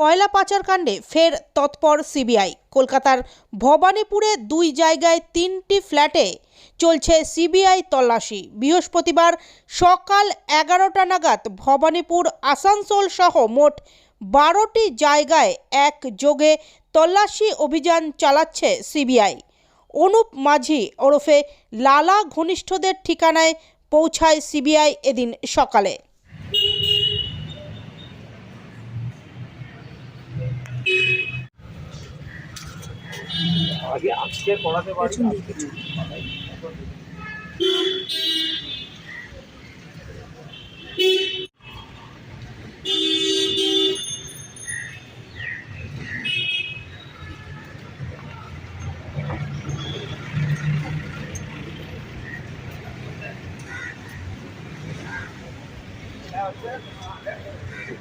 কয়লা পাচার কাণ্ডে ফের তৎপর সিবিআই। কলকাতার ভবানীপুরে দুই জায়গায় তিনটি ফ্ল্যাটে চলছে সিবিআই তল্লাশি। বৃহস্পতিবার সকাল এগারোটা নাগাদ ভবানীপুর, আসানসোল সহ মোট বারোটি জায়গায় একযোগে তল্লাশি অভিযান চালাচ্ছে সিবিআই। অনুপ মাঝি ওরফে লালা ঘনিষ্ঠদের ঠিকানায় পৌঁছায় সিবিআই এদিন সকালে। আগে আজকে পড়াতে পারছি আজকে Thank